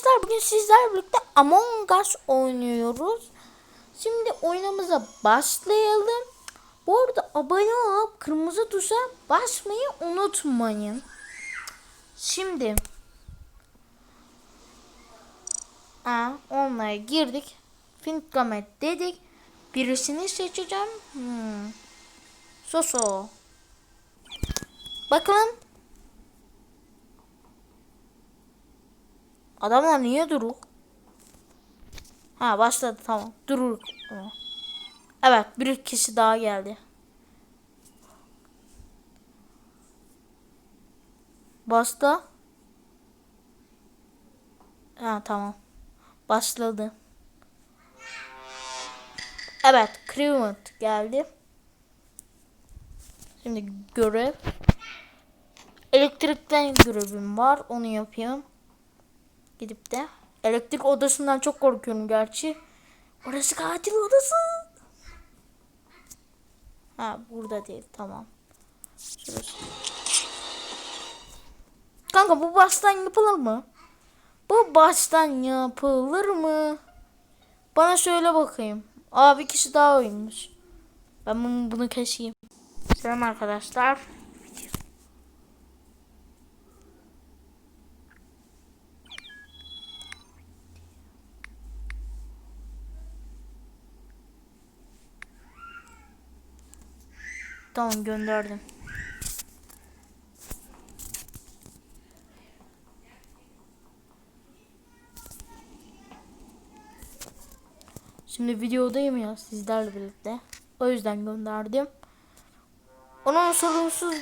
Arkadaşlar bugün sizlerle birlikte Among Us oynuyoruz. Şimdi oyunumuza başlayalım. Bu arada abone olup kırmızı tuşa basmayı unutmayın. Şimdi Aa, onlara girdik. Finkamet dedik. Birisini seçeceğim. Hmm. Soso. Bakalım Adamlar niye duruk? Ha başladı tamam. Durur. Evet bir kişi daha geldi. Basta. Ha tamam. Başladı. Evet, Crewment geldi. Şimdi görev. Elektrikten görevim var. Onu yapayım. Gidip de elektrik odasından çok korkuyorum gerçi. Orası katil odası. Ha burada değil tamam. Şurası. Kanka bu baştan yapılır mı? Bu baştan yapılır mı? Bana söyle bakayım. Aa bir kişi daha oymuş. Ben bunu keseyim. Selam arkadaşlar. Tamam gönderdim. Şimdi videodayım ya sizlerle birlikte. O yüzden gönderdim. Onun sorunsuz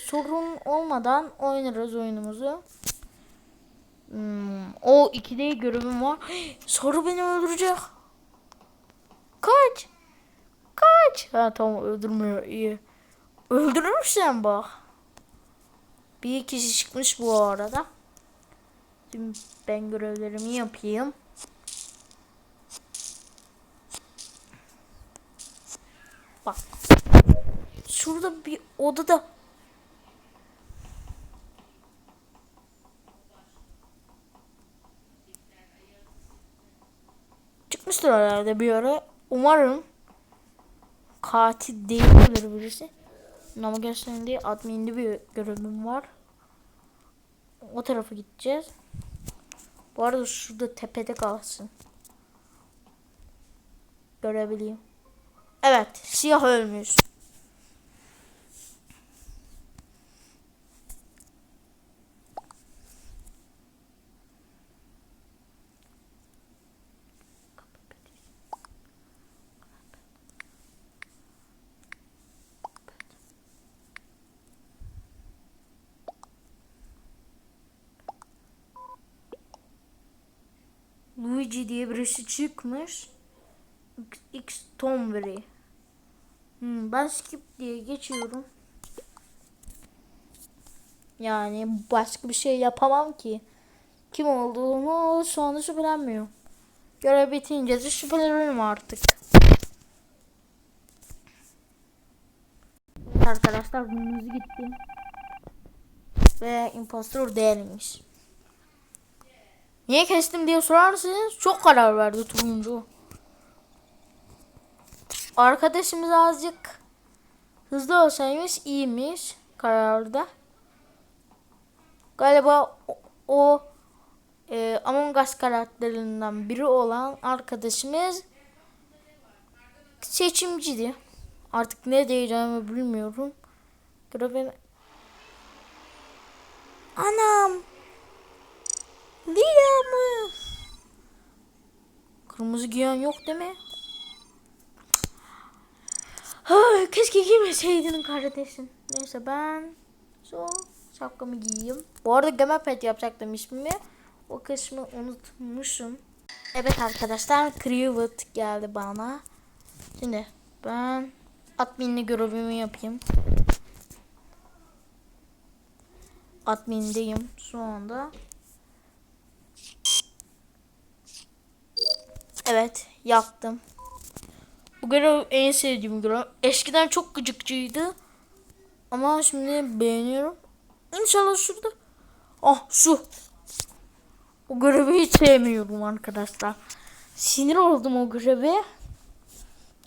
sorun olmadan oynarız oyunumuzu. Hmm, o ikide görevim var. Soru beni öldürecek. Kaç. Kaç. Ha tamam öldürmüyor iyi. Öldürürsen bak. Bir kişi çıkmış bu arada. Şimdi ben görevlerimi yapayım. Bak. Şurada bir odada çıkmıştır herhalde bir ara. Umarım katil değildir birisi. Ama gerçekten değil adminli bir görevim var. O tarafa gideceğiz. Bu arada şurada tepede kalsın. Görebileyim. Evet siyah ölmüş. Luigi diye birisi çıkmış. X Tomberry. Hmm, ben skip diye geçiyorum. Yani başka bir şey yapamam ki. Kim olduğumu şu anda şüphelenmiyorum. Görev bitince de şüphelenirim artık. Arkadaşlar günümüz gitti. Ve impostor değilmiş. Niye kestim diye sorarsanız çok karar verdi turuncu. Arkadaşımız azıcık hızlı olsaymış iyiymiş kararda. Galiba o, o e, Among Us karakterlerinden biri olan arkadaşımız seçimciydi. Artık ne diyeceğimi bilmiyorum. Görevim... Anam! Lia mı? Kırmızı giyen yok değil mi? Ay, keşke giymeseydin kardeşim. Neyse ben şu şapkamı giyeyim. Bu arada Pet yapacaktım ismimi. O kısmı unutmuşum. Evet arkadaşlar Krivet geldi bana. Şimdi ben adminli görevimi yapayım. Admindeyim şu anda. Evet yaptım. Bu görev en sevdiğim görev. Eskiden çok gıcıkçıydı. Ama şimdi beğeniyorum. İnşallah şurada. Ah şu. O görevi hiç sevmiyorum arkadaşlar. Sinir oldum o göreve.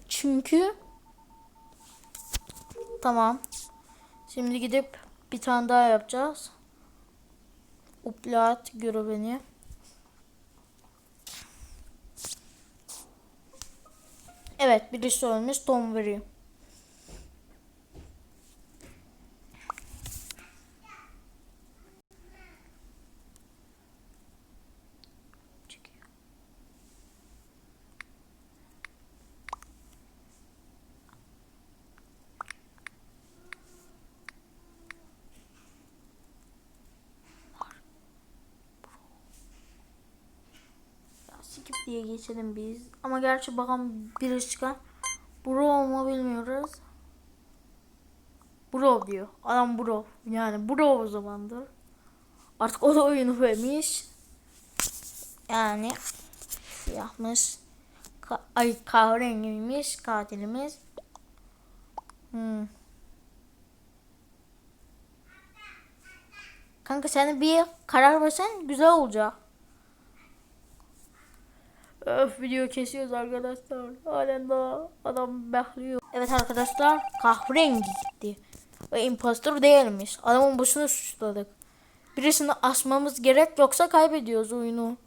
Çünkü tamam. Şimdi gidip bir tane daha yapacağız. Upload görevini. Evet birisi ölmüş Tom veriyor. Çekiyor. Ya skip diye geçelim biz. Ama gerçi bakalım biri çıkar. Bro mu bilmiyoruz. Bro diyor. Adam bro. Yani bro o zamandır. Artık o da oyunu vermiş. Yani yapmış. Ka ay kahverengiymiş katilimiz. Hmm. Kanka sen bir karar versen güzel olacak. Öf video kesiyoruz arkadaşlar. Halen daha adam bekliyor. Evet arkadaşlar kahverengi gitti. Ve impostor değilmiş. Adamın başını suçladık. Birisini asmamız gerek yoksa kaybediyoruz oyunu.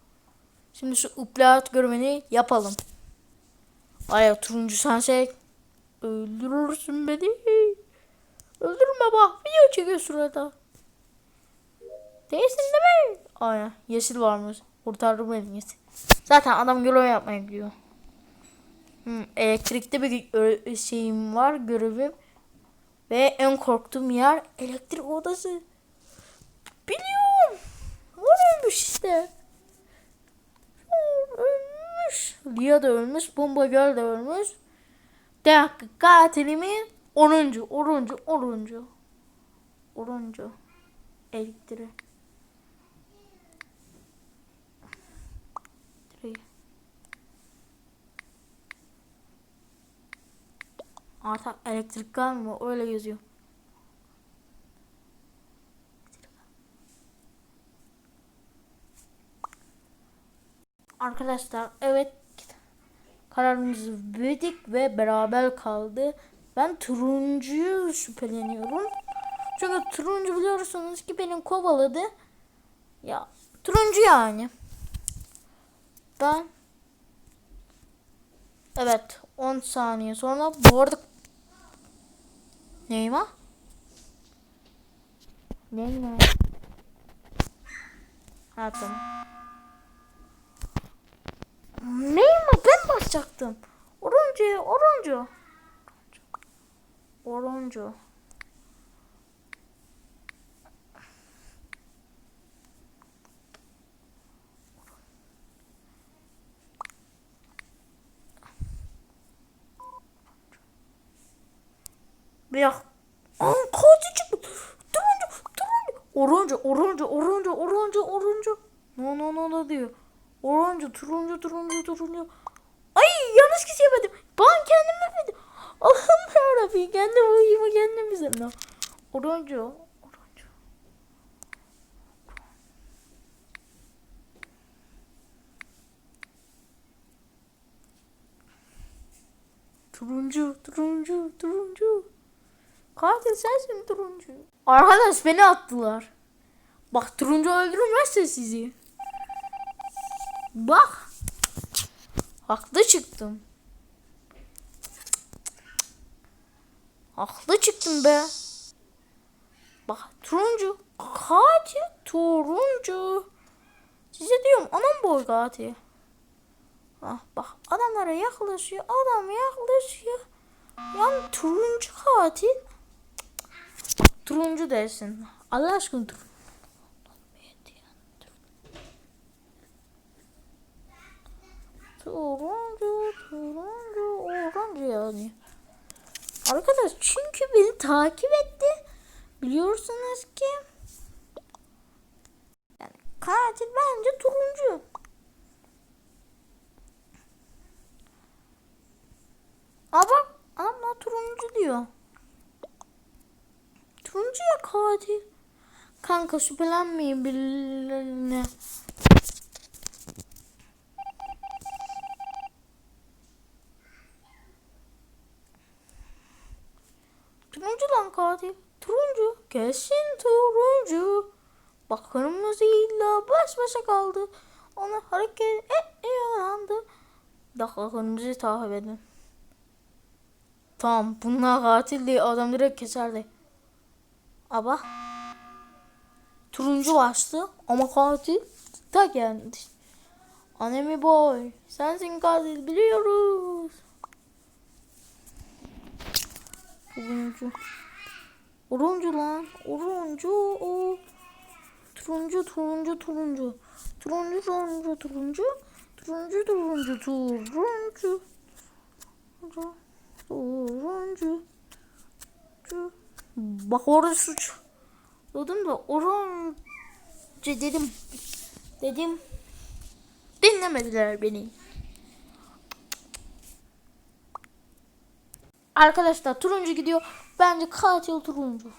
Şimdi şu upload görevini yapalım. Ay turuncu sensek. Öldürürsün beni. Öldürme bak. Video çekiyor sırada. Değilsin değil mi? Aynen. Yeşil varmış. Kurtardı beni yeşil. Zaten adam görev yapmaya gidiyor. Hmm, elektrikte bir şeyim var görevim. Ve en korktuğum yer elektrik odası. Biliyorum. Oraymış işte. Hmm, Ölmüş. Lia da ölmüş. Bomba Girl de ölmüş. Dakika katilimin 10. 10. 10. 10. Elektrik. Elektriği. Artık elektrik mı? Öyle yazıyor. Arkadaşlar evet kararımızı verdik ve beraber kaldı. Ben turuncuyu şüpheleniyorum. Çünkü turuncu biliyorsunuz ki benim kovaladı. Ya turuncu yani. Ben Evet 10 saniye sonra bu arada Neyma? Neyma? Ha tamam. Neyma ben basacaktım. Oruncu, oruncu. Oruncu. Dakika. Aa kaçı çıktı. Turuncu, turuncu. Oruncu, oruncu, oruncu, oruncu, oruncu. No no no no diyor. Oruncu, turuncu, turuncu, turuncu. Ay yanlış kişi yemedim. Ben kendim yemedim. Allah'ım yarabbim. Kendim uyumu kendim. Oruncu, oruncu. Turuncu, turuncu, turuncu. Katil sensin turuncu. Arkadaş beni attılar. Bak turuncu öldürmezse sizi. Bak. Haklı çıktım. Haklı çıktım be. Bak turuncu. Katil turuncu. Size diyorum anam boy katil. Ah, bak adamlara yaklaşıyor. Adam yaklaşıyor. Yani turuncu katil. Turuncu dersin. Allah aşkına dur. Turuncu, turuncu, orange yani. Arkadaş çünkü beni takip etti. Biliyorsunuz ki. Yani katil bence turuncu. Ama ama turuncu diyor. Turuncu yak hadi. Kanka şüphelenmeyin birilerine. Turuncu lan katil. Turuncu. Kesin turuncu. Bak kırmızıyla baş başa kaldı. Ona hareket etmiyorlandı. Dakika kırmızıyı takip edin. Tamam bunlar katil diye adam direkt keserdi. Ama turuncu başlı ama katil da geldi. Anemi boy sensin katil biliyoruz. Turuncu. Turuncu lan. Turuncu. O. Turuncu, turuncu, turuncu. Turuncu, turuncu, turuncu. Turuncu, turuncu, turuncu. Turuncu. Turuncu. Bak orada suç. Dedim de orange dedim. Dedim. Dinlemediler beni. Arkadaşlar turuncu gidiyor. Bence katil turuncu.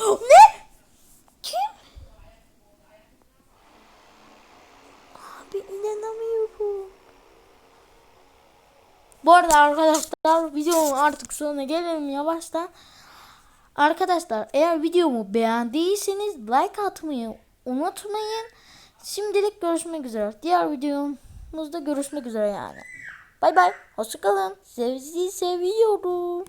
ne? Kim? Abi inanamıyorum. Bu arada arkadaşlar videonun artık sonuna gelelim yavaştan. Arkadaşlar eğer videomu beğendiyseniz like atmayı unutmayın. Şimdilik görüşmek üzere. Diğer videomuzda görüşmek üzere yani. Bay bay. Hoşçakalın. Sizi seviyorum.